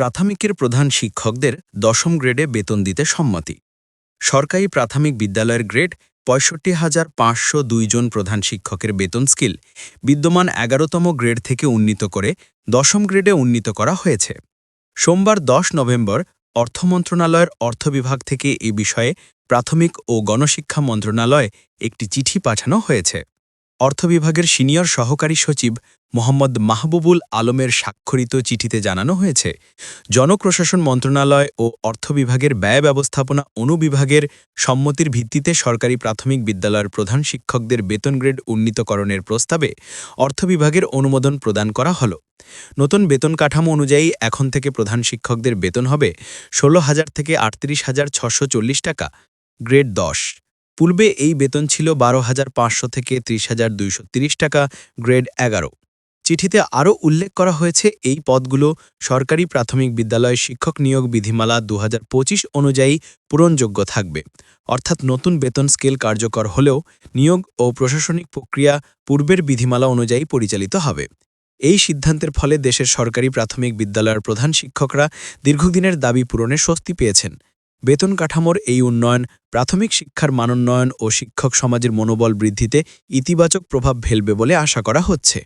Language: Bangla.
প্রাথমিকের প্রধান শিক্ষকদের দশম গ্রেডে বেতন দিতে সম্মতি। সরকারি প্রাথমিক বিদ্যালয়ের গ্রেড পঁয়ষট্টি হাজার পাঁচশো জন প্রধান শিক্ষকের বেতন স্কিল বিদ্যমান এগারোতম গ্রেড থেকে উন্নীত করে দশম গ্রেডে উন্নীত করা হয়েছে। সোমবার দশ নভেম্বর অর্থ মন্ত্রণালয়ের অর্থ বিভাগ থেকে এ বিষয়ে প্রাথমিক ও গণশিক্ষা মন্ত্রণালয়ে একটি চিঠি পাঠানো হয়েছে। অর্থ বিভাগের সিনিয়র সহকারী সচিব মোহাম্মদ মাহবুবুল আলমের স্বাক্ষরিত চিঠিতে জানানো হয়েছে জনপ্রশাসন মন্ত্রণালয় ও অর্থ বিভাগের ব্যয় ব্যবস্থাপনা অনুবিভাগের সম্মতির ভিত্তিতে সরকারি প্রাথমিক বিদ্যালয়ের প্রধান শিক্ষকদের বেতন গ্রেড উন্নীতকরণের প্রস্তাবে অর্থ বিভাগের অনুমোদন প্রদান করা হল। নতুন বেতন কাঠামো অনুযায়ী এখন থেকে প্রধান শিক্ষকদের বেতন হবে ষোলো হাজার থেকে আটত্রিশ হাজার ছশো টাকা, গ্রেড দশ। পূর্বে এই বেতন ছিল বারো হাজার পাঁচশো থেকে ত্রিশ হাজার দুইশো তিরিশ টাকা, গ্রেড এগারো। চিঠিতে আরও উল্লেখ করা হয়েছে, এই পদগুলো সরকারি প্রাথমিক বিদ্যালয় শিক্ষক নিয়োগ বিধিমালা দু হাজার পঁচিশ অনুযায়ী পূরণযোগ্য থাকবে। অর্থাৎ নতুন বেতন স্কেল কার্যকর হলেও নিয়োগ ও প্রশাসনিক প্রক্রিয়া পূর্বের বিধিমালা অনুযায়ী পরিচালিত হবে। এই সিদ্ধান্তের ফলে দেশের সরকারি প্রাথমিক বিদ্যালয়ের প্রধান শিক্ষকরা দীর্ঘদিনের দাবি পূরণে স্বস্তি পেয়েছেন। বেতন কাঠামোর এই উন্নয়ন, প্রাথমিক শিক্ষার মানোন্নয়ন ও শিক্ষক সমাজের মনোবল বৃদ্ধিতে ইতিবাচক প্রভাব ফেলবে বলে আশা করা হচ্ছে।